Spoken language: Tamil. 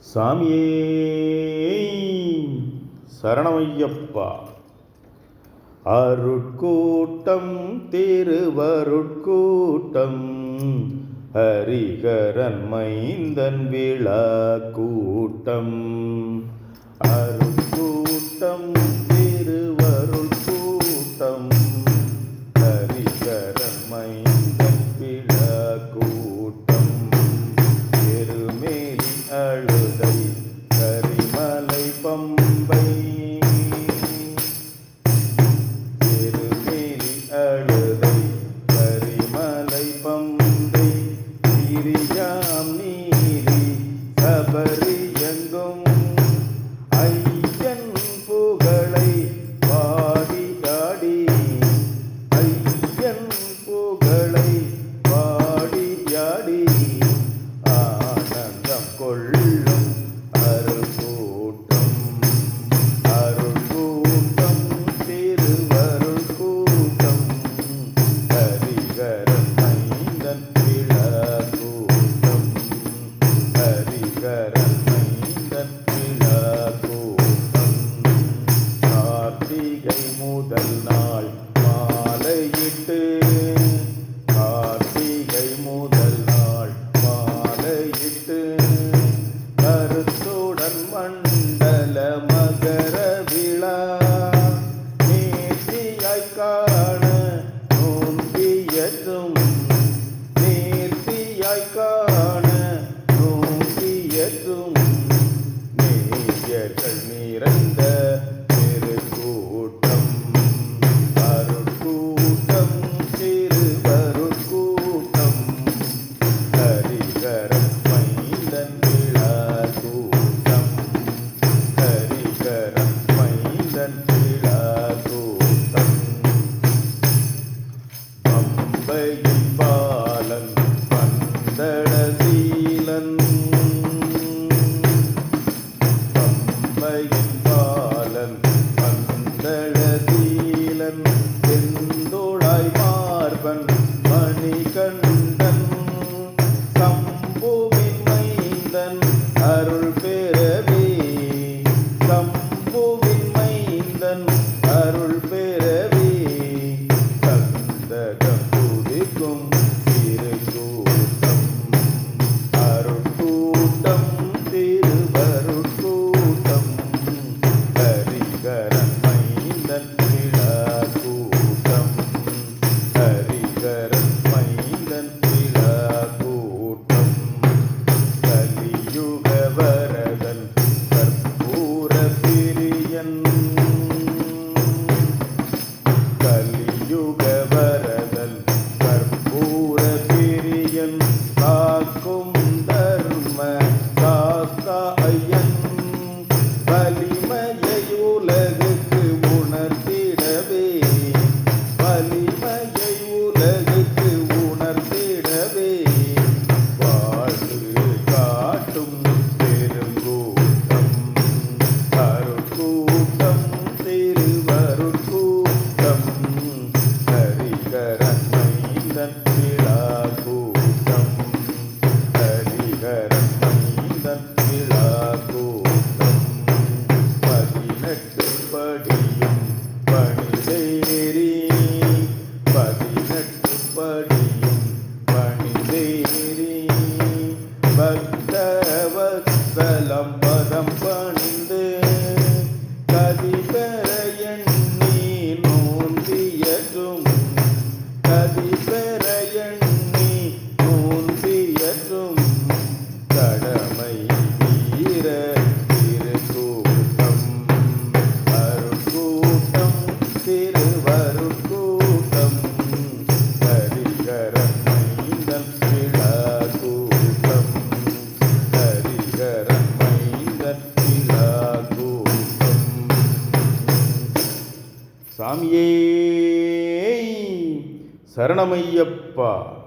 சாமியே சரணமையப்பா. அருட்கூட்டம் திருவருட்கூட்டம் ஹரிகரன் மைந்தன் விழா கூட்டம் அருட்கூட்டம் திருவருட்கூட்டம் ஹரிகரன் மைந்தன் விழா கூட்டம் முதல் நாள் மாலையிட்டு கார்த்திகை முதல் நாள் மாலையிட்டு கருத்துடன் மண்டல மகர விழா நேர்த்தியாய் காண நோன்பியற்றும் நேர்த்தியாய் காண நோன்பியற்றும் நேயர்கள் நிறைந்த மைந்தன் விழா கூட்டம் பம்பையில் பாலன் alaikum. சாஸ்தா ஐயன் வலிமையை உலகுக்கு உணர்த்திடவே. வலிமையை உலகுக்கு உணர்த்திடவே. வாழ்வு காட்டும் பெருங்கூட்டம் அருட்கூட்டம் திருவருட்கூட்டம் ஹரிகரன் மைந்தன் விழா கூட்டம். பக்தவத்சலம் பதம் பணிந்த சாமியே சரணமையப்பா.